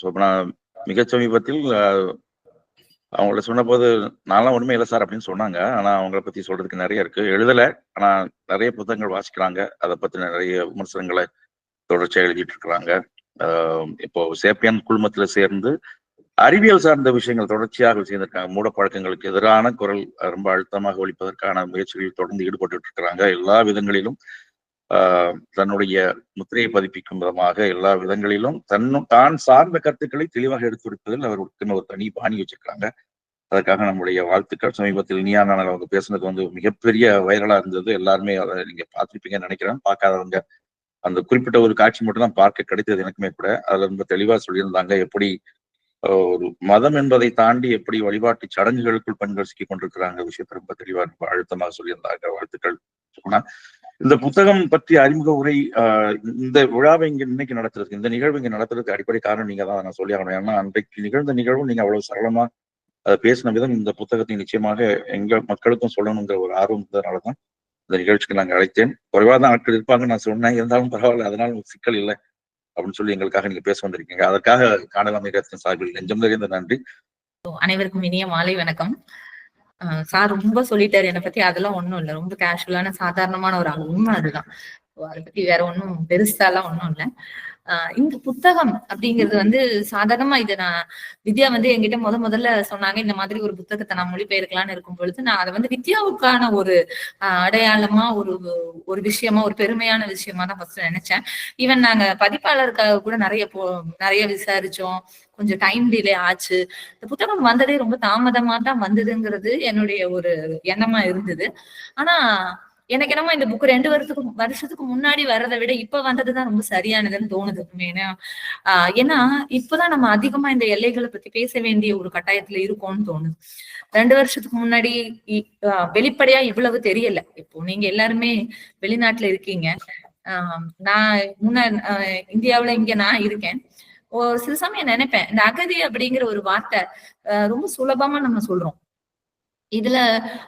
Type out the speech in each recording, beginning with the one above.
So நான் மிக சமீபத்தில் அவங்கள சொன்னபோது நான்லாம் ஒன்றுமே இல்லை சார் அப்படின்னு சொன்னாங்க. ஆனா அவங்கள பத்தி சொல்றதுக்கு நிறைய இருக்கு. எழுதல. ஆனா நிறைய புத்தகங்கள் வாசிக்கிறாங்க. அதை பற்றின நிறைய விமர்சனங்களை தொடர்ச்சியாக எழுதிட்டு இருக்கிறாங்க. இப்போ சேப்பியன் குழுமத்துல சேர்ந்து அறிவியல் சார்ந்த விஷயங்கள் தொடர்ச்சியாக செய்திருக்காங்க. மூட பழக்கங்களுக்கு எதிரான குரல் ரொம்ப அழுத்தமாக ஒழிப்பதற்கான முயற்சிகளில் தொடர்ந்து ஈடுபட்டு இருக்கிறாங்க. எல்லா விதங்களிலும் தன்னுடைய முத்திரையை பதிப்பிக்கும் விதமாக எல்லா விதங்களிலும் தன்னும் தான் சார்ந்த கருத்துக்களை தெளிவாக எடுத்துரைப்பதில் அவருக்குன்னு ஒரு தனி பாணி வச்சிருக்காங்க அதற்காக நம்முடைய வாழ்த்துக்கள். சமீபத்தில் இனியா அவங்க பேசுனது வந்து மிகப்பெரிய வைரலா இருந்தது. எல்லாருமே அதை நீங்க பார்த்துருப்பீங்கன்னு நினைக்கிறேன். பார்க்காதவங்க அந்த குறிப்பிட்ட ஒரு காட்சி மட்டும் தான் பார்க்க கிடைத்தது எனக்குமே கூட. அதுல ரொம்ப தெளிவா சொல்லியிருந்தாங்க. எப்படி ஒரு மதம் என்பதை தாண்டி எப்படி வழிபாட்டு சடங்குகளுக்குள் பெண்கள் சிக்கி கொண்டிருக்கிறாங்க. விஷயத்தை ரொம்ப தெளிவா ரொம்ப அழுத்தமாக சொல்லியிருந்தாங்க. வாழ்த்துக்கள். சொன்னா இந்த புத்தகம் பற்றி அறிமுக உரை இந்த விழாவை இங்க இன்னைக்கு நடத்துறதுக்கு இந்த நிகழ்வு இங்க நடத்துறதுக்கு அடிப்படை காரணம் நீங்க தான் நான் சொல்லி ஆகணும். ஏன்னா அன்றைக்கு நிகழ்ந்த நிகழ்வு நீங்க அவ்வளவு சரளமா அதை பேசின விதம் இந்த புத்தகத்தை நிச்சயமாக எங்க மக்களுக்கும் சொல்லணுங்கிற ஒரு ஆர்வம் இருந்ததுனாலதான் இந்த நிகழ்ச்சிக்கு நாங்க அழைத்தேன். குறைவா தான் ஆட்கள் இருப்பாங்க நான் சொன்னேன். இருந்தாலும் பரவாயில்ல. அதனால சிக்கல் இல்லை அப்படின்னு சொல்லி எங்களுக்காக நீங்க பேச வந்திருக்கீங்க. அதற்காக காணலாம் சார்பில் நெஞ்சம் நிறைந்த நன்றி. அனைவருக்கும் இனிய மாலை வணக்கம். சார் ரொம்ப சொல்லிட்டாரு. என்னை பத்தி அதெல்லாம் ஒண்ணும் இல்ல. ரொம்ப கேஷுவலான சாதாரணமான ஒரு உண்மை அதுதான். அதை பத்தி வேற ஒன்றும் பெருசாலாம் ஒன்றும் இல்லை. இந்த புத்தகம் அப்படிங்கிறது வந்து சாதாரணமா இதை நான் வித்யா வந்து என்கிட்ட முத முதல்ல சொன்னாங்க இந்த மாதிரி ஒரு புத்தகத்தை நான் மொழிபெயர்க்கலாம்னு இருக்கும் பொழுது நான் அதை வந்து வித்யாவுக்கான ஒரு அடையாளமா ஒரு ஒரு விஷயமா ஒரு பெருமையான விஷயமா தான் ஃபர்ஸ்ட் நினைச்சேன். ஈவன் நாங்க பதிப்பாளருக்காக கூட நிறைய போ நிறைய விசாரிச்சோம். கொஞ்சம் டைம் டிலே ஆச்சு. இந்த புத்தகம் வந்ததே ரொம்ப தாமதமா தான் வந்ததுங்கிறது என்னுடைய ஒரு எண்ணமா இருந்தது. ஆனா எனக்கு என்னமோ இந்த புக் ரெண்டு வருஷத்துக்கு வருஷத்துக்கு முன்னாடி வர்றதை விட இப்ப வந்ததுதான் ரொம்ப சரியானதுன்னு தோணுது ஏன்னா ஆஹ் ஏன்னா இப்பதான் நம்ம அதிகமா இந்த எல்லைகளை பத்தி பேச வேண்டிய ஒரு கட்டாயத்துல இருக்கோம்னு தோணுது. ரெண்டு வருஷத்துக்கு முன்னாடி வெளிப்படையா இவ்வளவு தெரியல. இப்போ நீங்க எல்லாருமே வெளிநாட்டுல இருக்கீங்க. ஆஹ் நான் முன்ன இந்தியாவுல இங்க நான் இருக்கேன். சில சமயம் நினைப்பேன் இந்த அகதி அப்படிங்கிற ஒரு வார்த்தை ரொம்ப சுலபமா நம்ம சொல்றோம். இதுல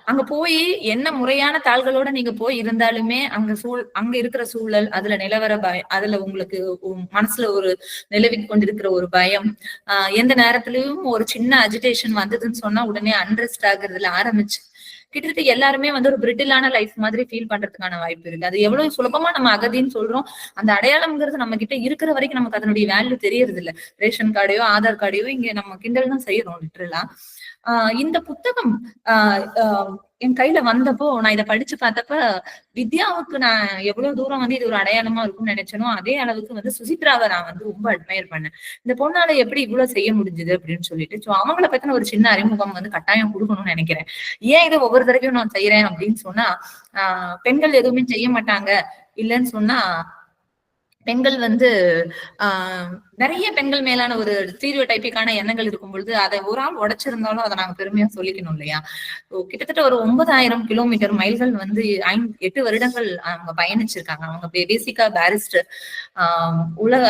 அங்க போய் என்ன முறையான தாள்களோட நீங்க போய் இருந்தாலுமே அங்க சூழ் அங்க இருக்கிற சூழல் அதுல நிலவர பயம் அதுல உங்களுக்கு மனசுல ஒரு நிலவி கொண்டிருக்கிற ஒரு பயம் ஆஹ் எந்த நேரத்திலயும் ஒரு சின்ன அஜிடேஷன் வந்ததுன்னு சொன்னா உடனே அன்ரெஸ்ட் ஆகுறதுல ஆரம்பிச்சு. கிட்டத்தட்ட எல்லாருமே வந்து ஒரு பிரிட்டிலான லைஃப் மாதிரி ஃபீல் பண்றதுக்கான வாய்ப்பு இருக்கு. அது எவ்வளவு சுலபமா நம்ம அகதின்னு சொல்றோம். அந்த அடையாளம்ங்கிறது நம்ம கிட்ட இருக்கிற வரைக்கும் நமக்கு அதனுடைய வேல்யூ தெரியறது இல்ல ரேஷன் கார்டையோ ஆதார் கார்டையோ இங்க நம்ம கிண்டல் தான் செய்யறோம் லிட்டரலா ஆஹ் இந்த புத்தகம் ஆஹ் என் கையில வந்தப்போ நான் இதை படிச்சு பார்த்தப்ப வித்யாவுக்கு நான் எவ்வளவு தூரம் வந்து இது ஒரு அடையாளமா இருக்கும்னு நினைச்சனோ அதே அளவுக்கு வந்து சுசித்ராவை நான் வந்து ரொம்ப அட்மையர் பண்ணேன். இந்த பொண்ணால எப்படி இவ்வளவு செய்ய முடிஞ்சது அப்படின்னு சொல்லிட்டு சோ அவங்கள பத்தின ஒரு சின்ன அறிமுகம் வந்து கட்டாயம் கொடுக்கணும்னு நினைக்கிறேன். ஏன் இதை ஒவ்வொரு தடவையும் நான் செய்யறேன் அப்படின்னு சொன்னா ஆஹ் பெண்கள் எதுவுமே செய்ய மாட்டாங்க இல்லைன்னு சொன்னா பெண்கள் வந்து ஆஹ் நிறைய பெண்கள் மேலான ஒரு ஸ்டீரியோ டைப்பிக்கான எண்ணங்கள் இருக்கும் பொழுது அதை ஒரு ஆள் உடைச்சிருந்தாலும் அதை நாங்க பெருமையா சொல்லிக்கணும் இல்லையா? கிட்டத்தட்ட ஒரு ஒன்பதாயிரம் கிலோமீட்டர் மைல்கள் வந்து எட்டு வருடங்கள் அவங்க பயணிச்சிருக்காங்க. அவங்க பேசிக்கா பேரிஸ்டர் ஆஹ் உலக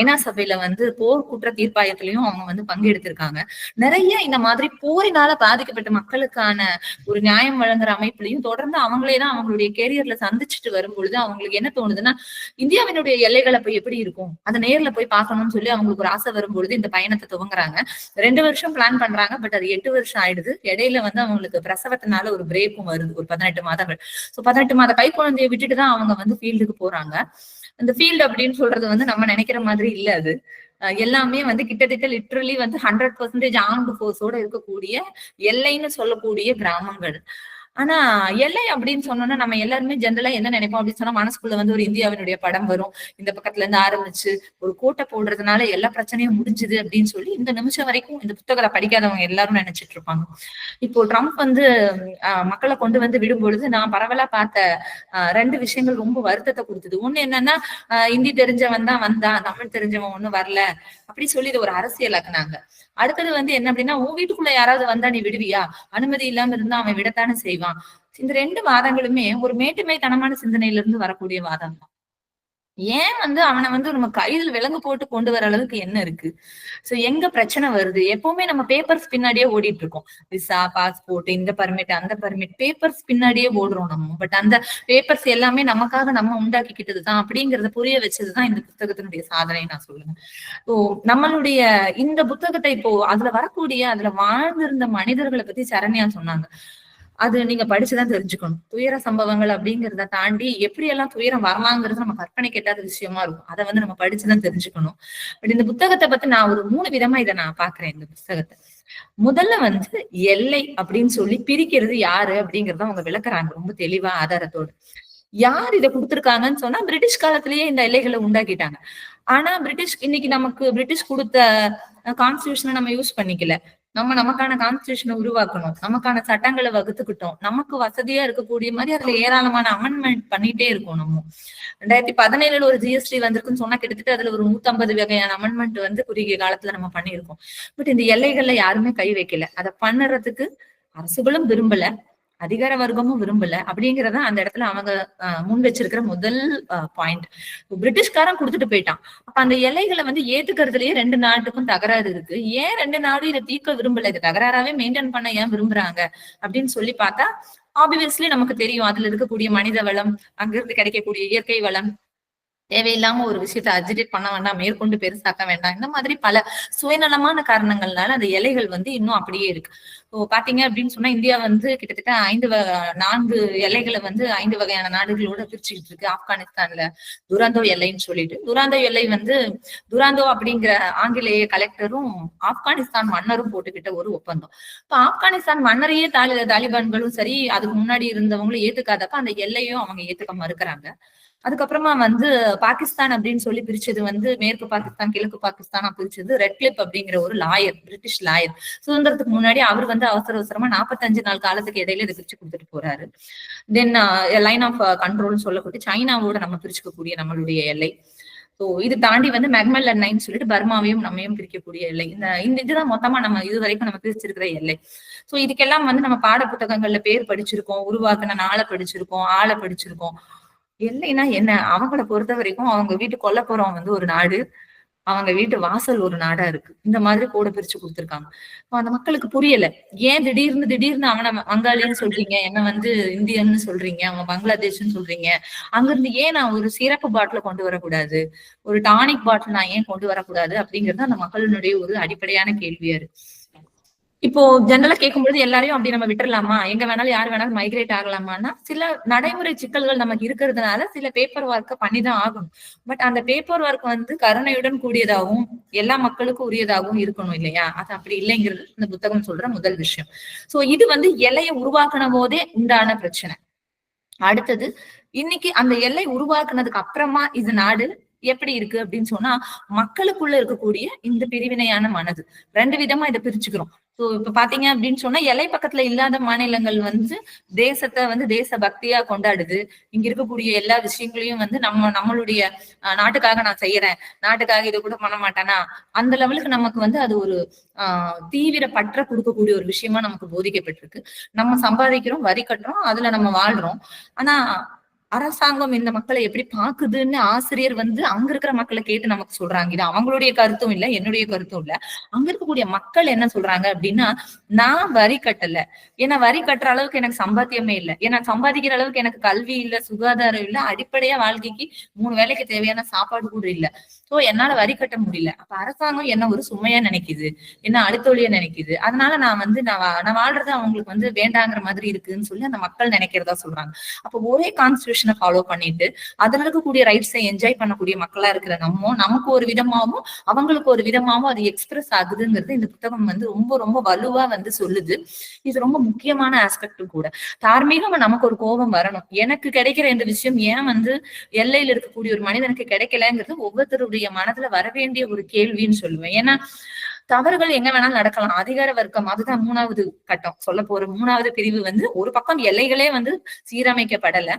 ஐநா சபையில வந்து போர் குற்ற தீர்ப்பாயத்திலையும் அவங்க வந்து பங்கெடுத்திருக்காங்க. நிறைய இந்த மாதிரி போரினால பாதிக்கப்பட்ட மக்களுக்கான ஒரு நியாயம் வழங்குற அமைப்புலையும் தொடர்ந்து அவங்களே தான் அவங்களுடைய கேரியர்ல சந்திச்சுட்டு வரும் பொழுது அவங்களுக்கு என்ன தோணுதுன்னா இந்தியாவினுடைய எல்லைகளை போய் எப்படி இருக்கும்? அதை நேர்ல போய் பார்க்கணும் பண்ணலாம்னு சொல்லி அவங்களுக்கு ஒரு ஆசை வரும்பொழுது இந்த பயணத்தை துவங்குறாங்க. ரெண்டு வருஷம் பிளான் பண்றாங்க பட் அது எட்டு வருஷம் ஆயிடுது. இடையில வந்து அவங்களுக்கு பிரசவத்தினால ஒரு பிரேக்கும் வருது ஒரு பதினெட்டு மாதங்கள். சோ பதினெட்டு மாத கை குழந்தைய விட்டுட்டு தான் அவங்க வந்து ஃபீல்டுக்கு போறாங்க. அந்த ஃபீல்டு அப்படின்னு சொல்றது வந்து நம்ம நினைக்கிற மாதிரி இல்ல அது. எல்லாமே வந்து கிட்டத்தட்ட லிட்ரலி வந்து ஹண்ட்ரட் பர்சன்டேஜ் ஆண்டு ஃபோர்ஸோட இருக்கக்கூடிய எல்லைன்னு சொல்லக்கூடிய கிராமங்கள். ஆனா எல்லை அப்படின்னு சொன்னோம்னா நம்ம எல்லாருமே ஜென்ரலா என்ன நினைப்போம் அப்படின்னு சொன்னா மனசுக்குள்ள வந்து ஒரு இந்தியாவினுடைய படம் வரும். இந்த பக்கத்துல இருந்து ஆரம்பிச்சு ஒரு கோட்டை போடுறதுனால எல்லா பிரச்சனையும் முடிஞ்சுது அப்படின்னு சொல்லி இந்த நிமிஷம் வரைக்கும் இந்த புத்தகத்தை படிக்காதவங்க எல்லாரும் நினைச்சிட்டு இருப்பாங்க. இப்போ ட்ரம்ப் வந்து மக்களை கொண்டு வந்து விடும் பொழுது நான் பரவலா பார்த்த ரெண்டு விஷயங்கள் ரொம்ப வருத்தத்தை கொடுத்தது. ஒண்ணு என்னன்னா இந்தி தெரிஞ்சவன் தான் வந்தான் தமிழ் தெரிஞ்சவன் ஒண்ணும் வரல அப்படி சொல்லி இது ஒரு அரசியலாக்குனாங்க. அடுத்தது வந்து என்ன அப்படின்னா உன் வீட்டுக்குள்ள யாராவது வந்தா நீ விடுவியா? அனுமதி இல்லாம இருந்தா அவன் விடத்தானே செய்வான். இந்த ரெண்டு வாதங்களுமே ஒரு மேட்டுமை தனமான சிந்தனையில இருந்து வரக்கூடிய வாதம் தான் ஏன் வந்து அவனை வந்து நம்ம கையில் விலங்கு போட்டு கொண்டு வர அளவுக்கு என்ன இருக்கு? சோ எங்க பிரச்சனை வருது? எப்பவுமே நம்ம பேப்பர்ஸ் பின்னாடியே ஓடிட்டு இருக்கோம். விசா பாஸ்போர்ட் இந்த பர்மிட் அந்த பர்மிட் பேப்பர்ஸ் பின்னாடியே ஓடுறோம் நம்ம. பட் அந்த பேப்பர்ஸ் எல்லாமே நமக்காக நம்ம உண்டாக்கிக்கிட்டது தான் அப்படிங்கறத புரிய வச்சதுதான் இந்த புத்தகத்தினுடைய சாதனை நான் சொல்லுவேன். ஸோ நம்மளுடைய இந்த புத்தகத்தை இப்போ அதுல வரக்கூடிய அதுல வாழ்ந்திருந்த மனிதர்களை பத்தி சரண்யா சொன்னாங்க. அது நீங்க படிச்சுதான் தெரிஞ்சுக்கணும். துயர சம்பவங்கள் அப்படிங்கிறத தாண்டி எப்படி எல்லாம் துயரம் வரலாங்கிறது நம்ம கற்பனை கேட்டாத விஷயமா இருக்கும். அதை வந்து நம்ம படிச்சுதான் தெரிஞ்சுக்கணும். பட் இந்த புத்தகத்தை பத்தி நான் ஒரு மூணு விதமா இதை நான் பாக்குறேன் இந்த புத்தகத்தை. முதல்ல வந்து எல்லை அப்படின்னு சொல்லி பிரிக்கிறது யாரு அப்படிங்கறத அவங்க விளக்குறாங்க ரொம்ப தெளிவா ஆதாரத்தோடு. யார் இதை கொடுத்திருக்காங்கன்னு சொன்னா பிரிட்டிஷ் காலத்திலேயே இந்த எல்லைகளை உண்டாக்கிட்டாங்க. ஆனா பிரிட்டிஷ் இன்னைக்கு நமக்கு பிரிட்டிஷ் கொடுத்த கான்ஸ்டியூஷனை நம்ம யூஸ் பண்ணிக்கல. நம்ம நமக்கான கான்ஸ்டியூஷனை உருவாக்கணும். நமக்கான சட்டங்களை வகுத்துக்கிட்டோம். நமக்கு வசதியா இருக்கக்கூடிய மாதிரி அதுல ஏராளமான அமெண்ட்மெண்ட் பண்ணிட்டே இருக்கோம் நம்ம. ரெண்டாயிரத்தி பதினேழுல ஒரு ஜிஎஸ்டி வந்திருக்குன்னு சொன்னா கிட்டத்தட்ட அதுல ஒரு நூத்தம்பது வகையான அமெண்ட்மெண்ட் வந்து குறுகிய காலத்துல நம்ம பண்ணியிருக்கோம். பட் இந்த எல்லைகள்ல யாருமே கை வைக்கல. அதை பண்ணுறதுக்கு அரசுகளும் விரும்பல. அதிகார வர்க்கமும் விரும்பல. அப்படிங்கறத அந்த இடத்துல அவங்க முன் வச்சிருக்கிற முதல் பாயிண்ட் பிரிட்டிஷ்காரன் கொடுத்துட்டு போயிட்டான். அப்ப அந்த எல்லைகளை வந்து ஏத்துக்கிறதுலயே ரெண்டு நாட்டுக்கும் தகராறு இருக்கு. ஏன் ரெண்டு நாடும் இதை தீர்க்க விரும்பல? இதை தகராறாவே மெயின்டைன் பண்ண ஏன் விரும்புறாங்க? அப்படின்னு சொல்லி பார்த்தா ஆப்வியஸ்லி நமக்கு தெரியும். அதுல இருக்கக்கூடிய மனித வளம் அங்கிருந்து கிடைக்கக்கூடிய இயற்கை வளம் தேவையில்லாம ஒரு விஷயத்த அஜிடேட் பண்ண வேண்டாம் மேற்கொண்டு பெருசாக்க வேண்டாம். இந்த மாதிரி பல சுயநலமான காரணங்கள்னால அந்த இலைகள் வந்து இன்னும் அப்படியே இருக்கு. பாத்தீங்க அப்படின்னு சொன்னா இந்தியா வந்து கிட்டத்தட்ட ஐந்து நான்கு எல்லைகளை வந்து ஐந்து வகையான நாடுகளோட பிரிச்சுக்கிட்டு இருக்கு. ஆப்கானிஸ்தான்ல துராந்தோ எல்லைன்னு சொல்லிட்டு. துராந்தோ எல்லை வந்து துராந்தோ அப்படிங்கிற ஆங்கிலேய கலெக்டரும் ஆப்கானிஸ்தான் மன்னரும் போட்டுக்கிட்ட ஒரு ஒப்பந்தம். இப்ப ஆப்கானிஸ்தான் மன்னரையே தாலி தாலிபான்களும் சரி அதுக்கு முன்னாடி இருந்தவங்களும் ஏத்துக்காதப்ப அந்த எல்லையும் அவங்க ஏத்துக்க மறுக்கிறாங்க. அதுக்கப்புறமா வந்து பாகிஸ்தான் அப்படின்னு சொல்லி பிரிச்சது வந்து மேற்கு பாகிஸ்தான் கிழக்கு பாகிஸ்தானா பிரிச்சது ரெட்லிப் அப்படிங்கிற ஒரு லாயர் பிரிட்டிஷ் லாயர் சுதந்திரத்துக்கு முன்னாடி அவர் வந்து அவசர அவசரமா நாற்பத்தஞ்சு நாள் காலத்துக்கு இடையில இதை பிரிச்சு கொடுத்துட்டு போறாரு. தென் லைன் ஆஃப் கண்ட்ரோல் சொல்லக்கூடிய சைனாவோட நம்ம பிரிச்சுக்கக்கூடிய நம்மளுடைய எல்லை. ஸோ இது தாண்டி வந்து மெக்மல் நைன் சொல்லிட்டு பர்மாவையும் நம்மையும் பிரிக்கக்கூடிய எல்லை. இந்த இந்த இதுதான் மொத்தமா நம்ம இது வரைக்கும் நம்ம பிரிச்சிருக்கிற எல்லை. ஸோ இதுக்கெல்லாம் வந்து நம்ம பாட புத்தகங்கள்ல பேர் படிச்சிருக்கோம் உருவாக்குன நாளை படிச்சிருக்கோம் ஆளை படிச்சிருக்கோம். இல்லைன்னா என்ன? அவங்கள பொறுத்த வரைக்கும் அவங்க வீட்டு கொல்லப்புறம் வந்து ஒரு நாடு அவங்க வீட்டு வாசல் ஒரு நாடா இருக்கு. இந்த மாதிரி கூட பிரிச்சு கொடுத்துருக்காங்க. அந்த மக்களுக்கு புரியல. ஏன் திடீர்னு திடீர்னு அவனை வங்காளின்னு சொல்றீங்க? என்ன வந்து இந்தியன்னு சொல்றீங்க? அவங்க பங்களாதேஷ்னு சொல்றீங்க? அங்கிருந்து ஏன் நான் ஒரு சிறப்பு பாட்டில கொண்டு வரக்கூடாது? ஒரு டானிக் பாட்டில் நான் ஏன் கொண்டு வரக்கூடாது? அப்படிங்கிறது அந்த மக்களினுடைய ஒரு அடிப்படையான கேள்வியா இருக்கு. இப்போ ஜெனரலா கேட்கும்போது எல்லாரையும் அப்படி நம்ம விட்டுறலாமா? எங்க வேணாலும் யார் வேணாலும் மைக்ரேட் ஆகலாமான்னா சில நடைமுறை சிக்கல்கள் நமக்கு இருக்கிறதுனால சில பேப்பர் ஒர்க்கை பண்ணிதான் ஆகணும். பட் அந்த பேப்பர் ஒர்க் வந்து கருணையுடன் கூடியதாகவும் எல்லா மக்களுக்கும் உரியதாகவும் இருக்கணும் இல்லையா? அது அப்படி இல்லைங்கிறது இந்த புத்தகம் சொல்ற முதல் விஷயம். சோ இது வந்து எல்லையை உருவாக்கின போதே உண்டான பிரச்சனை. அடுத்தது இன்னைக்கு அந்த எல்லை உருவாக்குனதுக்கு அப்புறமா இது நாடு எப்படி இருக்கு அப்படின்னு சொன்னா மக்களுக்குள்ள இருக்கக்கூடிய இந்த பிரிவினையான மனது. ரெண்டு விதமா இதை பிரிச்சுக்கிறோம். சோ இப்ப பாத்தீங்க அப்படின்னு சொன்னா எல்லை பக்கத்துல இல்லாத மாநிலங்கள் வந்து தேசத்தை வந்து தேச பக்தியா கொண்டாடுது. இங்க இருக்கக்கூடிய எல்லா விஷயங்களையும் வந்து நம்ம நம்மளுடைய நாட்டுக்காக நான் செய்யறேன் நாட்டுக்காக இதை கூட பண்ண மாட்டேனா? அந்த லெவலுக்கு நமக்கு வந்து அது ஒரு ஆஹ் தீவிர பற்ற கொடுக்கக்கூடிய ஒரு விஷயமா நமக்கு போதிக்கப்பட்டிருக்கு. நம்ம சம்பாதிக்கிறோம் வரி கட்டுறோம் அதுல நம்ம வாழ்றோம். ஆனா அரசாங்கம் இந்த மக்களை எப்படி பாக்குதுன்னு ஆசிரியர் வந்து அங்க இருக்கிற மக்களை கேட்டு நமக்கு சொல்றாங்க. இது அவங்களுடைய கருத்தும் இல்ல என்னுடைய கருத்தும் இல்ல. அங்க இருக்கக்கூடிய மக்கள் என்ன சொல்றாங்க அப்படின்னா நான் வரி கட்டல. ஏன்னா வரி கட்டுற அளவுக்கு எனக்கு சம்பாத்தியமே இல்லை. ஏன்னா சம்பாதிக்கிற அளவுக்கு எனக்கு கல்வி இல்ல சுகாதாரம் இல்ல அடிப்படையா வாழ்க்கைக்கு மூணு வேலைக்கு தேவையான சாப்பாடு கூட இல்ல. சோ என்னால வரி கட்ட முடியல. அப்ப அரசாங்கம் என்ன ஒரு சுமையா நினைக்குது? என்ன அழுத்தொழிய நினைக்குது? அதனால நான் வந்து நான் நான் வாழ்றது அவங்களுக்கு வந்து வேண்டாங்கிற மாதிரி இருக்குன்னு சொல்லி அந்த மக்கள் நினைக்கிறதா சொல்றாங்க. அப்ப ஒரே கான்ஸ்டியூஷனை ஃபாலோ பண்ணிட்டு அதுல இருக்கக்கூடிய ரைட்ஸை என்ஜாய் பண்ணக்கூடிய மக்களா இருக்கிற நம்ம நமக்கு ஒரு விதமாவும் அவங்களுக்கு ஒரு விதமாவும் அது எக்ஸ்பிரஸ் ஆகுதுங்கிறது இந்த புத்தகம் வந்து ரொம்ப ரொம்ப வலுவா வந்து சொல்லுது. இது ரொம்ப முக்கியமான ஆஸ்பெக்ட் கூட. தார்மீகம் நமக்கு ஒரு கோபம் வரணும். எனக்கு கிடைக்கிற இந்த விஷயம் ஏன் வந்து எல்லையில இருக்கக்கூடிய ஒரு மனிதனுக்கு கிடைக்கலங்கிறது ஒவ்வொருத்தருடைய மனதுல வரவேண்டிய ஒரு கேள்வின்னு சொல்லுவேன். ஏன்னா தவறுகள் எங்க வேணாலும் நடக்கலாம். அதிகார வர்க்கம் அதுதான் மூணாவது கட்டம். சொல்ல போற மூணாவது பிரிவு வந்து ஒரு பக்கம் எல்லைகளே வந்து சீரமைக்கப்படல.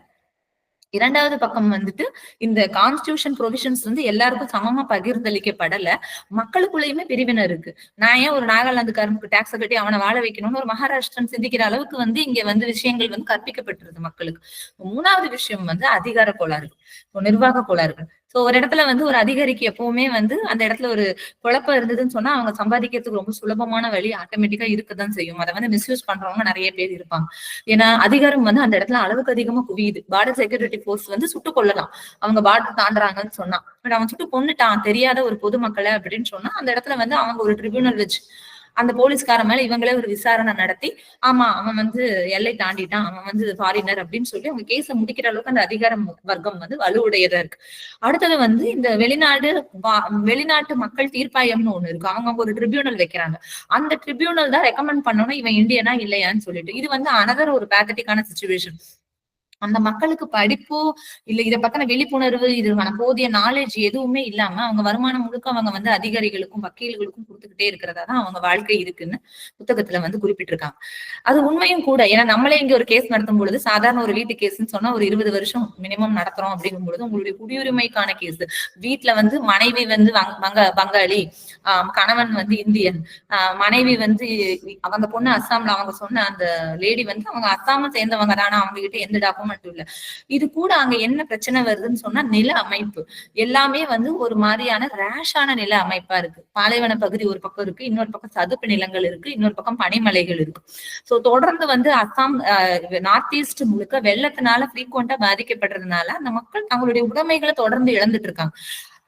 இரண்டாவது பக்கம் வந்துட்டு இந்த கான்ஸ்டியூஷன் ப்ரொவிஷன்ஸ் வந்து எல்லாருக்கும் சமமா பகிர்ந்தளிக்கப்படல. மக்களுக்குள்ளயுமே பிரிவினை இருக்கு. நான் ஏன் ஒரு நாகாலாந்துக்காரனுக்கு டாக்ஸ் கட்டி அவனை வாழ வைக்கணும்னு ஒரு மகாராஷ்டிரன் சிந்திக்கிற அளவுக்கு வந்து இங்க வந்து விஷயங்கள் வந்து கற்பிக்கப்பட்டிருது மக்களுக்கு. மூணாவது விஷயம் வந்து அதிகார கோளாறுகள் நிர்வாக கோளாறுகள். சோ ஒரு இடத்துல வந்து ஒரு அதிகாரிக்கு எப்பவுமே வந்து அந்த இடத்துல ஒரு குழப்பம் இருந்ததுன்னு சொன்னா அவங்க சம்பாதிக்கிறதுக்கு ரொம்ப சுலபமான வழி ஆட்டோமேட்டிக்கா இருக்கதான் செய்யும். அதை வந்து மிஸ்யூஸ் பண்றவங்க நிறைய பேர் இருப்பாங்க. ஏன்னா அதிகாரம் வந்து அந்த இடத்துல அளவுக்கு அதிகமா குவியுது. பார்டர் செக்யூரிட்டி போர்ஸ் வந்து சுட்டு கொள்ளலாம் அவங்க பார்டர் தாண்டுறாங்கன்னு சொன்னா. பட் அவன் சுட்டு கொன்னுட்டான் தெரியாத ஒரு பொதுமக்களை அப்படின்னு சொன்னா அந்த இடத்துல வந்து அவங்க ஒரு ட்ரிபியூனல் வச்சு அந்த போலீஸ்கார மேல இவங்களே ஒரு விசாரணை நடத்தி ஆமா அவன் வந்து எல்லை தாண்டிட்டான் அவன் வந்து ஃபாரினர் அப்படின்னு சொல்லி அவங்க கேஸ முடிக்கிற அளவுக்கு அந்த அதிகாரம் வர்க்கம் வந்து வலுவுடையதா இருக்கு. அடுத்தது வந்து இந்த வெளிநாடு வா- வெளிநாட்டு மக்கள் தீர்ப்பாயம்னு ஒண்ணு இருக்கு. அவங்க ஒரு ட்ரிபியூனல் வைக்கிறாங்க. அந்த ட்ரிபியூனல் தான் ரெக்கமெண்ட் பண்ணணும் இவன் இந்தியனா இல்லையான்னு சொல்லிட்டு. இது வந்து அனதர் ஒரு பேத்தட்டிக்கான சுச்சுவேஷன் அந்த மக்களுக்கு படிப்பு இல்ல இதை பத்தின விழிப்புணர்வு இதுக்கான போதிய நாலேஜ் எதுவுமே இல்லாம அவங்க வருமானம் முழுக்க அவங்க வந்து அதிகாரிகளுக்கும் வக்கீல்களுக்கும் கொடுத்துக்கிட்டே இருக்கிறதா தான் அவங்க வாழ்க்கை இருக்குன்னு புத்தகத்துல வந்து குறிப்பிட்டிருக்காங்க. அது உண்மையும் கூட ஏன்னா நம்மளே இங்க ஒரு கேஸ் நடத்தும் பொழுது சாதாரண ஒரு வீட்டு கேஸ்ன்னு சொன்னா ஒரு இருபது வருஷம் மினிமம் நடத்துறோம் அப்படிங்கும் பொழுது உங்களுடைய குடியுரிமைக்கான கேஸ் வீட்டுல வந்து மனைவி வந்து வங்க- வங்க பங்காளி ஆஹ் கணவன் வந்து இந்தியன் ஆஹ் மனைவி வந்து அவங்க பொண்ணு அஸ்ஸாம்ல அவங்க சொன்ன அந்த லேடி வந்து அவங்க அஸ்ஸாம சேர்ந்தவங்க தானே. அவங்க கிட்ட எந்த டாக்கும் மட்டும் இல்ல. இது கூட அங்க என்ன பிரச்சனை வருதுன்னு சொன்னா நில அமைப்பு. எல்லாமே வந்து ஒரு மாதிரியான ரேஷான நில அமைப்பா இருக்கு. பாலைவன பகுதி ஒரு பக்கம் இருக்கு இன்னொரு பக்கம் சதுப்பு நிலங்கள் இருக்கு இன்னொரு பக்கம் பனிமலைகள் இருக்கு. சோ தொடர்ந்து வந்து அஸ்ஸாம் நார்த் ஈஸ்ட் முழுக்க வெள்ளத்தினால ஃப்ரீக்வெண்டா பாதிக்கப்படுறதுனால அந்த மக்கள் தங்களுடைய உடைமைகளை தொடர்ந்து இழந்துட்டு இருக்காங்க.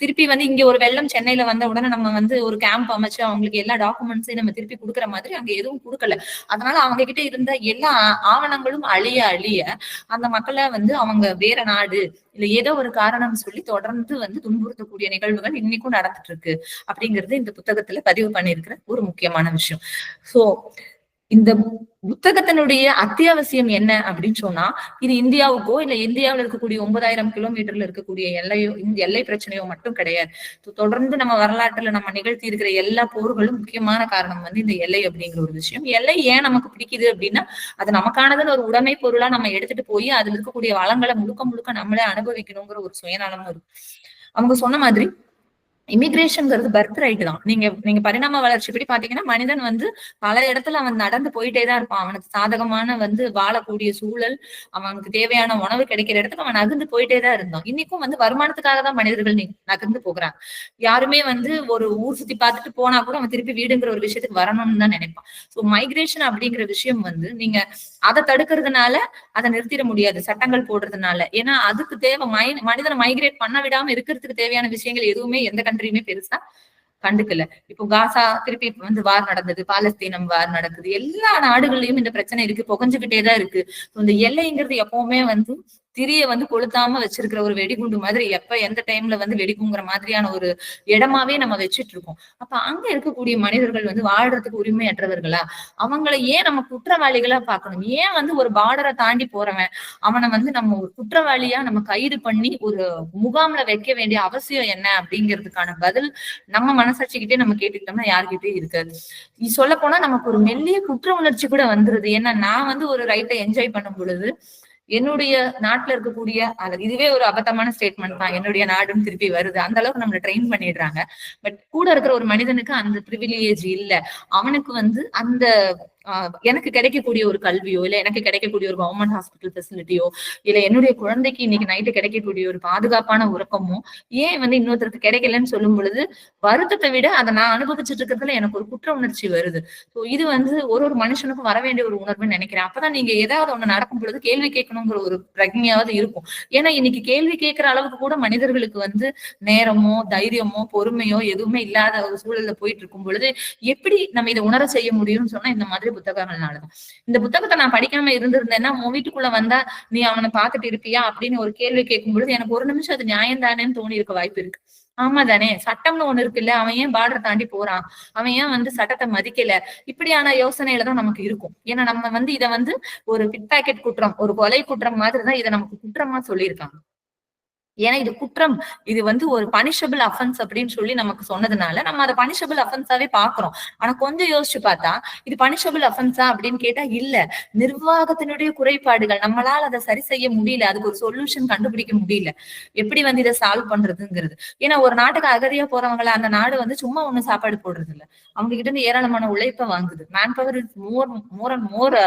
திருப்பி வந்து இங்க ஒரு வெள்ளம் சென்னையில வந்த உடனே நம்ம வந்து ஒரு கேம்ப் அமைச்சு அவங்களுக்கு எல்லா டாக்குமெண்ட்ஸையும் நம்ம திருப்பி கொடுக்குற மாதிரி அங்க எதுவும் கொடுக்கல. அதனால அவங்க கிட்ட இருந்த எல்லா ஆவணங்களும் அழிய அழிய அந்த மக்களை வந்து அவங்க வேற நாடு இல்ல ஏதோ ஒரு காரணம் சொல்லி தொடர்ந்து வந்து துன்புறுத்தக்கூடிய நிகழ்வுகள் இன்னைக்கும் நடந்துட்டு இருக்கு. அப்படிங்கிறது இந்த புத்தகத்துல பதிவு பண்ணியிருக்கிற ஒரு முக்கியமான விஷயம். சோ இந்த புத்தகத்தினுடைய அத்தியாவசியம் என்ன அப்படின்னு சொன்னா இது இந்தியாவுக்கோ இல்ல இந்தியாவுல இருக்கக்கூடிய ஒன்பதாயிரம் கிலோமீட்டர்ல இருக்கக்கூடிய எல்லையோ இந்த எல்லை பிரச்சனையோ மட்டும் கிடையாது. தொடர்ந்து நம்ம வரலாற்றுல நம்ம நிகழ்த்தி இருக்கிற எல்லா போர்களும் முக்கியமான காரணம் வந்து இந்த எல்லை அப்படிங்கிற ஒரு விஷயம். எல்லை ஏன் நமக்கு பிடிக்குது அப்படின்னா அது நமக்கானதுன்னு ஒரு உடைமை பொருளா நம்ம எடுத்துட்டு போய் அதுல இருக்கக்கூடிய வளங்களை முழுக்க முழுக்க நம்மளே அனுபவிக்கணுங்கிற ஒரு சுயநலமும் இருக்கு. அவங்க சொன்ன மாதிரி இமிகிரேஷன்ங்கிறது பர்த் ரைட் தான். நீங்க நீங்க பரிணாம வளர்ச்சி படி பாத்தீங்கன்னா மனிதன் வந்து பல இடத்துல அவன் நடந்து போயிட்டே தான் இருப்பான். அவனுக்கு சாதகமான வந்து வாழக்கூடிய சூழல் அவனுக்கு தேவையான உணவு கிடைக்கிற இடத்துக்கு அவன் நகர்ந்து போயிட்டே தான் இருந்தான் இன்னைக்கும் வந்து வருமானத்துக்காக தான் மனிதர்கள் நகர்ந்து போகிறாங்க. யாருமே வந்து ஒரு ஊர் சுத்தி பார்த்துட்டு போனா கூட அவன் திருப்பி வீடுங்கிற ஒரு விஷயத்துக்கு வரணும்னு தான் நினைப்பான். சோ மைக்ரேஷன் அப்படிங்கிற விஷயம் வந்து நீங்க அதை தடுக்கிறதுனால அதை நிறுத்திட முடியாது சட்டங்கள் போடுறதுனால. ஏன்னா அதுக்கு தேவை மனிதனை மைக்ரேட் பண்ண விடாம இருக்கிறதுக்கு தேவையான விஷயங்கள் எதுவுமே எந்த கண்ட்ரியுமே பெருசா கண்டுக்கல. இப்போ காசா திருப்பி இப்ப வந்து வார் நடந்தது பாலஸ்தீனம் வார் நடக்குது எல்லா நாடுகள்லயும் இந்த பிரச்சனை இருக்கு புகஞ்சுகிட்டே தான் இருக்கு. இந்த எல்லைங்கிறது எப்பவுமே வந்து திரிய வந்து கொளுத்தாம வச்சிருக்கிற ஒரு வெடிகுண்டு மாதிரி எப்ப எந்த டைம்ல வந்து வெடிக்குங்கிற மாதிரியான ஒரு இடமாவே நம்ம வச்சிட்டு இருக்கோம். அப்ப அங்க இருக்கக்கூடிய மனிதர்கள் வந்து வாழ்றதுக்கு உரிமையற்றவர்களா? அவங்கள ஏன் நம்ம குற்றவாளிகளா பார்க்கணும்? ஏன் வந்து ஒரு பார்டரை தாண்டி போறவன்? அவனை வந்து நம்ம ஒரு குற்றவாளியா நம்ம கைது பண்ணி ஒரு முகாம்ல வைக்க வேண்டிய அவசியம் என்ன அப்படிங்கிறதுக்கான பதில் நம்ம மனசாட்சிக்கிட்டே நம்ம கேட்டுக்கிட்டோம்னா யார்கிட்டயும் இருக்காது. சொல்ல போனா நமக்கு ஒரு மெல்லிய குற்ற உணர்ச்சி கூட வந்துருது. ஏன்னா நான் வந்து ஒரு ரைட்டை என்ஜாய் பண்ணும் பொழுது என்னுடைய நாட்டுல இருக்கக்கூடிய இதுவே ஒரு அபத்தமான ஸ்டேட்மெண்ட் தான். என்னுடைய நாடும் திருப்பி வருது. அந்த அளவுக்கு நம்மள ட்ரெயின் பண்ணிடுறாங்க. பட் கூட இருக்கிற ஒரு மனிதனுக்கு அந்த ப்ரிவிலேஜ் இல்ல. அவனுக்கு வந்து அந்த எனக்கு கிடைக்கக்கூடிய ஒரு கல்வியோ இல்ல எனக்கு கிடைக்கக்கூடிய ஒரு கவர்மெண்ட் ஹாஸ்பிட்டல் ஃபெசிலிட்டியோ இல்ல என்னுடைய குழந்தைக்கு இன்னைக்கு நைட்டு கிடைக்கக்கூடிய ஒரு பாதுகாப்பான உறக்கமோ ஏன் வந்து இன்னொருத்தருக்கு கிடைக்கலன்னு சொல்லும் பொழுது வருத்தத்தை விட அதை நான் அனுபவிச்சுட்டு இருக்கிறதுல எனக்கு ஒரு குற்ற உணர்ச்சி வருது. சோ இது வந்து ஒரு ஒரு மனுஷனுக்கும் வர வேண்டிய ஒரு உணர்வுன்னு நினைக்கிறேன். அப்பதான் நீங்க ஏதாவது ஒண்ணு நடக்கும் பொழுது கேள்வி கேட்கணுங்கிற ஒரு பிரஜையாவது இருக்கும். ஏன்னா இன்னைக்கு கேள்வி கேட்கிற அளவுக்கு கூட மனிதர்களுக்கு வந்து நேரமோ தைரியமோ பொறுமையோ எதுவுமே இல்லாத ஒரு சூழல்ல போயிட்டு இருக்கும் பொழுது எப்படி நம்ம இதை உணர செய்ய முடியும்னு சொன்னா இந்த மாதிரி புத்தகங்கள்னாலதான். இந்த புத்தகத்தை நான் படிக்காம இருந்திருந்தேன்னா உன் வீட்டுக்குள்ள வந்தா நீ அவனை பார்த்துட்டு இருப்பியா? அப்படின்னு ஒரு கேள்வி கேட்கும் பொழுது எனக்கு ஒரு நிமிஷம் அது நியாயம் தானேன்னு தோணி இருக்க வாய்ப்பு இருக்கு. ஆமா தானே சட்டம்னு ஒண்ணு இருக்குல்ல அவன் ஏன் பார்டர் தாண்டி போறான்? அவன் ஏன் வந்து சட்டத்தை மதிக்கல? இப்படியான யோசனையில தான் நமக்கு இருக்கும். ஏன்னா நம்ம வந்து இதை வந்து ஒரு பிட் பாக்கெட் குற்றம் ஒரு கொலை குற்றம் மாதிரி தான் இதை நமக்கு குற்றமா சொல்லியிருக்காங்க. ஏன்னா இது குற்றம். இது வந்து ஒரு பனிஷபிள் அஃபென்ஸ் அப்படின்னு சொல்லி நமக்கு சொன்னதுனால நம்ம அதை பனிஷபிள் அஃபென்ஸாவே பாக்குறோம் ஆனா கொஞ்சம் யோசிச்சு பார்த்தா இது பனிஷபிள் அஃபென்ஸா அப்படின்னு கேட்டா இல்ல. நிர்வாகத்தினுடைய குறைபாடுகள் நம்மளால அதை சரி செய்ய முடியல அதுக்கு ஒரு சொல்யூஷன் கண்டுபிடிக்க முடியல. எப்படி வந்து இதை சால்வ் பண்றதுங்கிறது. ஏன்னா ஒரு நாட்டுக்கு அகதியா போறவங்கள அந்த நாடு வந்து சும்மா ஒண்ணு சாப்பாடு போடுறது இல்ல அவங்க கிட்ட இருந்து ஏராளமான உழைப்பை வாங்குது. Man power is more more and more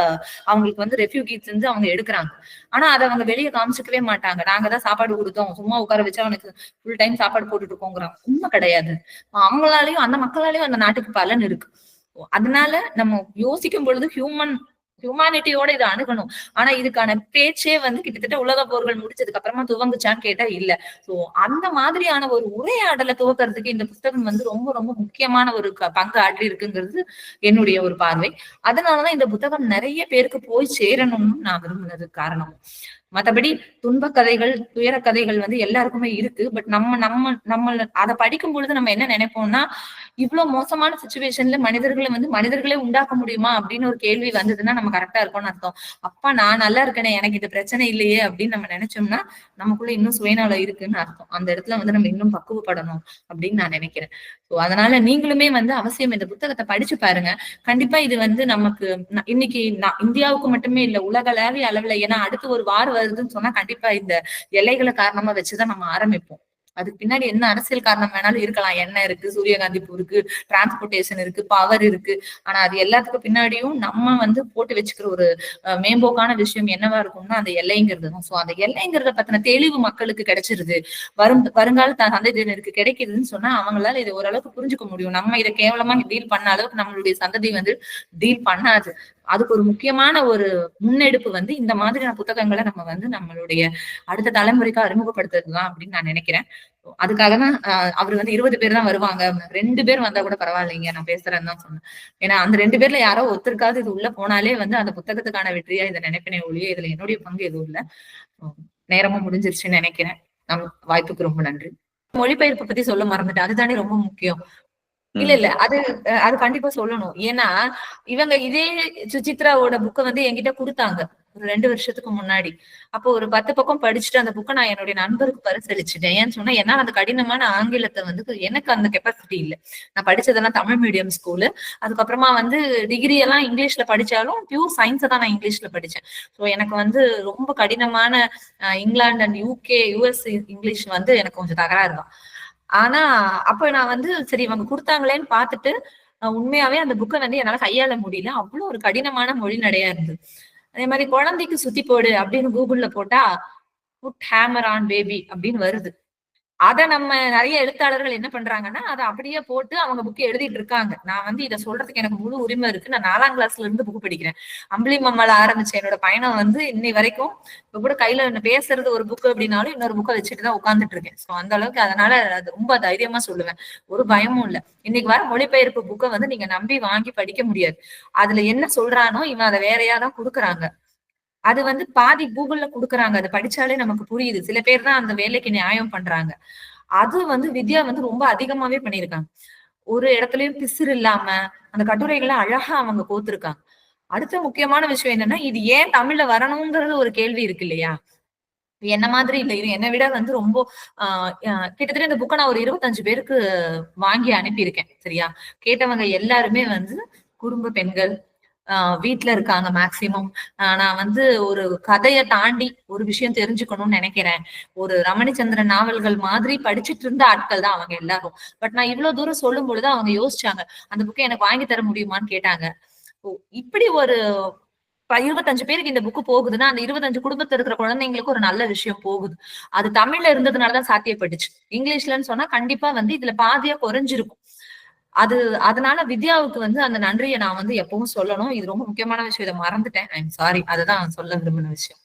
அவங்களுக்கு வந்து ரெஃப்யூகிஸ் வந்து அவங்க எடுக்கிறாங்க. ஆனா அதை அவங்க வெளியே காமிச்சிக்கவே மாட்டாங்க. நாங்க தான் சாப்பாடு கொடுத்தோம். இருக்கோம் சும்மா உட்கார வச்சு அவனுக்கு ஃபுல் டைம் சாப்பாடு போட்டுட்டு இருக்கோங்கிறான் உண்மை கிடையாது. அவங்களாலையும் அந்த மக்களாலையும் அந்த நாட்டுக்கு பலன் இருக்கு. அதனால நம்ம யோசிக்கும் பொழுது ஹியூமன் ஹியூமானிட்டியோட இதை அணுகணும். ஆனா இதுக்கான பேச்சே வந்து கிட்டத்தட்ட உலக போர்கள் முடிச்சதுக்கு அப்புறமா துவங்குச்சான்னு கேட்டா இல்ல. சோ அந்த மாதிரியான ஒரு உரையாடலை துவக்கிறதுக்கு இந்த புத்தகம் வந்து ரொம்ப ரொம்ப முக்கியமான ஒரு பங்கு ஆற்றி இருக்குங்கிறது என்னுடைய ஒரு பார்வை. அதனாலதான் இந்த புத்தகம் நிறைய பேருக்கு போய் சேரணும்னு நான் விரும்பினது காரணம். மத்தபடி துன்ப கதைகள் துயர கதைகள் வந்து எல்லாருக்குமே இருக்கு. பட் நம்ம நம்ம நம்ம அதை படிக்கும் பொழுது நம்ம என்ன நினைப்போம்னா இவ்வளவு மோசமான சுச்சுவேஷன்ல மனிதர்களை வந்து மனிதர்களே உண்டாக்க முடியுமா அப்படின்னு ஒரு கேள்வி வந்ததுன்னா நம்ம கரெக்டா இருக்கும்னு அர்த்தம். அப்பா நான் நல்லா இருக்கேனே எனக்கு இது பிரச்சனை இல்லையே அப்படின்னு நம்ம நினைச்சோம்னா நமக்குள்ள இன்னும் சுயநலம் இருக்குன்னு அர்த்தம். அந்த இடத்துல வந்து நம்ம இன்னும் பக்குவப்படணும் அப்படின்னு நான் நினைக்கிறேன். ஸோ அதனால நீங்களுமே வந்து அவசியம் இந்த புத்தகத்தை படிச்சு பாருங்க. கண்டிப்பா இது வந்து நமக்கு இன்னைக்கு நான் இந்தியாவுக்கு மட்டுமே இல்ல உலகளாவிய அளவுல ஏன்னா அடுத்து ஒரு வார் வருதுன்னு சொன்னா கண்டிப்பா இந்த எல்லைகளை காரணமா வச்சுதான் நம்ம ஆரம்பிப்போம். அதுக்கு பின்னாடி என்ன அரசியல் காரணம் வேணாலும் இருக்கலாம். எண்ணெய் இருக்கு? சூரியகாந்தி பூ இருக்கு டிரான்ஸ்போர்ட்டேஷன் இருக்கு பவர் இருக்கு. ஆனா அது எல்லாத்துக்கும் பின்னாடியும் நம்ம வந்து போட்டு வச்சுக்கிற ஒரு அஹ், மேம்போக்கான விஷயம் என்னவா இருக்கும்னா அந்த எல்லைங்கிறது தான். சோ அந்த எல்லைங்கிறத பத்தின தெளிவு மக்களுக்கு கிடைச்சிருது. வரும் வருங்கால சந்ததியினருக்கு கிடைக்குதுன்னு சொன்னா அவங்களால இதை ஓரளவுக்கு புரிஞ்சுக்க முடியும். நம்ம இதை கேவலமா டீல் பண்ண அளவுக்கு நம்மளுடைய சந்ததி வந்து டீல் பண்ணாது. அதுக்கு ஒரு முக்கியமான ஒரு முன்னெடுப்பு வந்து இந்த மாதிரியான புத்தகங்களை நம்ம வந்து நம்மளுடைய அடுத்த தலைமுறைக்கு அறிமுகப்படுத்துறதுதான் அப்படின்னு நான் நினைக்கிறேன். அதுக்காக தான் அவர் வந்து இருபது பேர் தான் வருவாங்க. ரெண்டு பேர் வந்தா கூட பரவாயில்லைங்க நான் பேசுறேன்னு தான் சொன்னேன். ஏன்னா அந்த ரெண்டு பேர்ல யாரோ ஒருத்தருக்காவது இது உள்ள போனாலே வந்து அந்த புத்தகத்துக்கான வெற்றியா இதை நினைப்பினே ஒழிய இதுல என்னுடைய பங்கு எதுவும் இல்ல. நேரமும் முடிஞ்சிருச்சுன்னு நினைக்கிறேன். நம் வாய்ப்புக்கு ரொம்ப நன்றி. மொழிபெயர்ப்பு பத்தி சொல்ல மறந்துட்டேன். அதுதானே ரொம்ப முக்கியம். இல்ல இல்ல. அது அது கண்டிப்பா சொல்லணும். ஏன்னா இவங்க இதே சுசித்ராவோட புக்கை வந்து என்கிட்ட கொடுத்தாங்க. ஒரு ரெண்டு வருஷத்துக்கு முன்னாடி. அப்போ ஒரு பத்து பக்கம் படிச்சுட்டு அந்த புக்கை நான் என்னுடைய நண்பருக்கு பரிசளிச்சுட்டேன். ஏன்னு சொன்னா என்னால அந்த கடினமான ஆங்கிலத்தை வந்து எனக்கு அந்த கெப்பாசிட்டி இல்ல. நான் படிச்சதெல்லாம் தமிழ் மீடியம் ஸ்கூலு அதுக்கப்புறமா வந்து டிகிரி எல்லாம் இங்கிலீஷ்ல படிச்சாலும் பியூர் சயின்ஸை தான் நான் இங்கிலீஷ்ல படிச்சேன். ஸோ எனக்கு வந்து ரொம்ப கடினமான England and UK US English வந்து எனக்கு கொஞ்சம் தகராறு தான். ஆனா அப்ப நான் வந்து சரி இவங்க கொடுத்தாங்களேன்னு பார்த்துட்டு உண்மையாவே அந்த புக்கை வந்து என்னால கையாள முடியல. அவ்வளவு ஒரு கடினமான மொழி நடையா இருந்தது. அதே மாதிரி குழந்தைக்கு சுத்தி போடு அப்படின்னு கூகுள்ல போட்டா புட் ஹேமர் ஆன் பேபி அப்படின்னு வருது. அத நம்ம நிறைய எழுத்தாளர்கள் என்ன பண்றாங்கன்னா அதை அப்படியே போட்டு அவங்க புக் எழுதிட்டு இருக்காங்க. நான் வந்து இதை சொல்றதுக்கு எனக்கு முழு உரிமை இருக்கு. நான் நாலாம் கிளாஸ்ல இருந்து புக் படிக்கிறேன். அம்பளி மம்மால ஆரம்பிச்ச என்னோட பயணம் வந்து இன்னை வரைக்கும் இப்ப கூட கையில பேசுறது ஒரு புக் அப்படின்னாலும் இன்னொரு புக்கை வச்சுட்டு தான் உட்காந்துட்டு இருக்கேன். ஸோ அந்த அளவுக்கு அதனால அது ரொம்ப தைரியமா சொல்லுவேன். ஒரு பயமும் இல்ல. இன்னைக்கு வர மொழிபெயர்ப்பு புக்கை வந்து நீங்க நம்பி வாங்கி படிக்க முடியாது. அதுல என்ன சொல்றானோ இவன் அதை வேறையா தான் கொடுக்குறாங்க. அது வந்து பாதி கூகுள்ல குடுக்குறாங்க. அதை படிச்சாலே நமக்கு புரியுது. சில பேர் தான் அந்த வேலைக்கு நியாயம் பண்றாங்க. அது வந்து வித்யா வந்து ரொம்ப அதிகமாவே பண்ணியிருக்காங்க. ஒரு இடத்துலயும் பிசிறு இல்லாம அந்த கட்டுரைகளை அழகா அவங்க கோத்திருக்காங்க. அடுத்த முக்கியமான விஷயம் என்னன்னா இது ஏன் தமிழ்ல வரணுங்கிறது ஒரு கேள்வி இருக்கு இல்லையா? என்ன மாதிரி இல்ல. இது என்னை விட வந்து ரொம்ப ஆஹ் கிட்டத்தட்ட இந்த புக்கை நான் ஒரு இருபத்தஞ்சு பேருக்கு வாங்கி அனுப்பியிருக்கேன். சரியா? கேட்டவங்க எல்லாருமே வந்து குடும்ப பெண்கள் ஆஹ் வீட்ல இருக்காங்க மேக்சிமம். நான் வந்து ஒரு கதையை தாண்டி ஒரு விஷயம் தெரிஞ்சுக்கணும்னு நினைக்கிறேன். ஒரு ரமணிச்சந்திரன் நாவல்கள் மாதிரி படிச்சுட்டு இருந்த ஆட்கள் தான் அவங்க எல்லாரும். பட் நான் இவ்வளவு தூரம் சொல்லும் பொழுது அவங்க யோசிச்சாங்க அந்த புக்கை எனக்கு வாங்கி தர முடியுமான்னு கேட்டாங்க. ஓ இப்படி ஒரு இருபத்தஞ்சு பேருக்கு இந்த புக்கு போகுதுன்னா அந்த இருபத்தஞ்சு குடும்பத்துல இருக்கிற குழந்தைங்களுக்கு ஒரு நல்ல விஷயம் போகுது. அது தமிழ்ல இருந்ததுனாலதான் சாத்தியப்பட்டுச்சு. இங்கிலீஷ்லன்னு சொன்னா கண்டிப்பா வந்து இதுல பாதியா குறைஞ்சிருக்கும். அது அதனால வித்யாவுக்கு வந்து அந்த நன்றியை நான் வந்து எப்பவும் சொல்லணும். இது ரொம்ப முக்கியமான விஷயம். இதை மறந்துட்டேன். ஐம் சாரி அதுதான் சொல்ல விரும்பின விஷயம்.